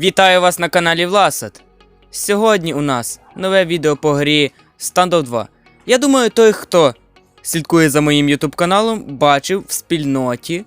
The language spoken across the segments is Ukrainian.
Вітаю вас на каналі Власад. Сьогодні у нас нове відео по грі Standoff 2. Я думаю, той, хто слідкує за моїм YouTube каналом, бачив в спільноті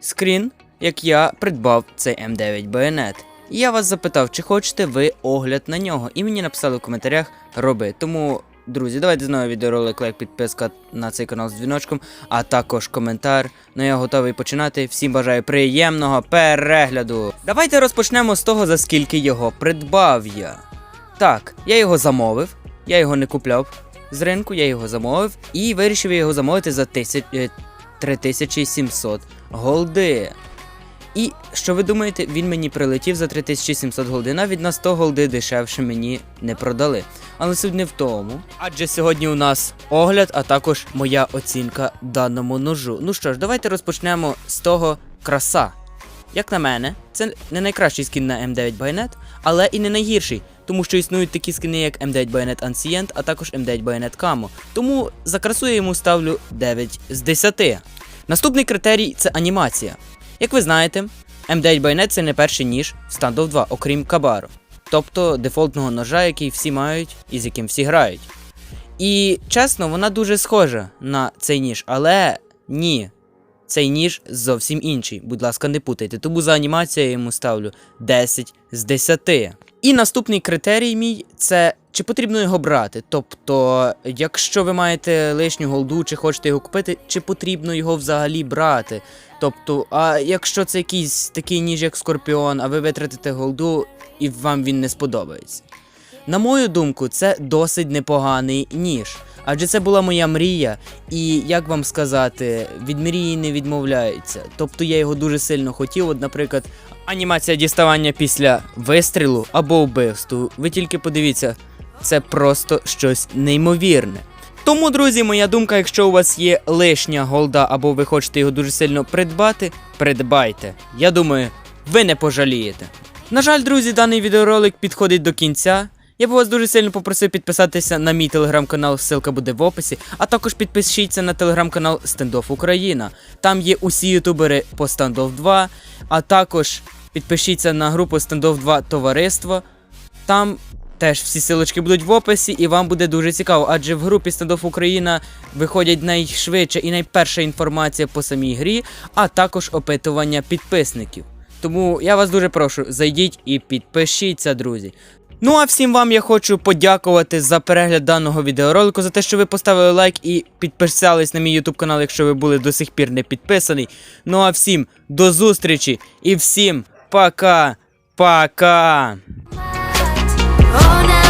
скрін, як я придбав цей М9 байонет. Я вас запитав, чи хочете ви огляд на нього, і мені написали в коментарях роби. Тому, друзі, давайте знову відеоролик, лайк, підписка на цей канал з дзвіночком, а також коментар. Ну я готовий починати. Всім бажаю приємного перегляду. Давайте розпочнемо з того, за скільки його придбав я. Так, я його замовив, я його не купляв з ринку, я його замовив і вирішив його замовити за тисяч, е, 3700 голди. І що ви думаєте, він мені прилетів за 3700 голди, навіть на 100 голди дешевше мені не продали. Але суть не в тому. Адже сьогодні у нас огляд, а також моя оцінка даному ножу. Ну що ж, давайте розпочнемо з того краса. Як на мене, це не найкращий скін на М9 Bayonet, але і не найгірший, тому що існують такі скини, як М9 Bayonet Ancient, а також М9 Bayonet Camo. Тому за красу я йому ставлю 9 з 10. Наступний критерій це анімація. Як ви знаєте, M9 Bayonet це не перший ніж в Standoff 2, окрім Кабару. Тобто дефолтного ножа, який всі мають і з яким всі грають. І чесно, вона дуже схожа на цей ніж, але ні. Цей ніж зовсім інший. Будь ласка, не путайте. Тому за анімацію я йому ставлю 10 з 10. І наступний критерій мій це чи потрібно його брати. Тобто, якщо ви маєте лишню голду, чи хочете його купити, чи потрібно його взагалі брати. Тобто, а якщо це якийсь такий ніж, як Скорпіон, а ви витратите голду і вам він не сподобається. На мою думку, це досить непоганий ніж. Адже це була моя мрія, і як вам сказати, від мрії не відмовляються. Тобто я його дуже сильно хотів. От, наприклад, анімація діставання після вистрілу або вбивству. Ви тільки подивіться, це просто щось неймовірне. Тому, друзі, моя думка, якщо у вас є лишня голда, або ви хочете його дуже сильно придбати, придбайте. Я думаю, ви не пожалієте. На жаль, друзі, даний відеоролик підходить до кінця. Я б вас дуже сильно попросив підписатися на мій телеграм-канал, ссылка буде в описі, а також підпишіться на телеграм-канал Стендоф Україна. Там є усі ютубери по Standoff 2, а також підпишіться на групу Standoff 2 Товариство. Там теж всі силочки будуть в описі, і вам буде дуже цікаво, адже в групі Standoff Україна виходять найшвидше і найперша інформація по самій грі, а також опитування підписників. Тому я вас дуже прошу, зайдіть і підпишіться, друзі. Ну а всім вам я хочу подякувати за перегляд даного відеоролику, за те, що ви поставили лайк і підписались на мій YouTube канал, якщо ви були до сих пір не підписаний. Ну а всім до зустрічі і всім пока. Oh, no.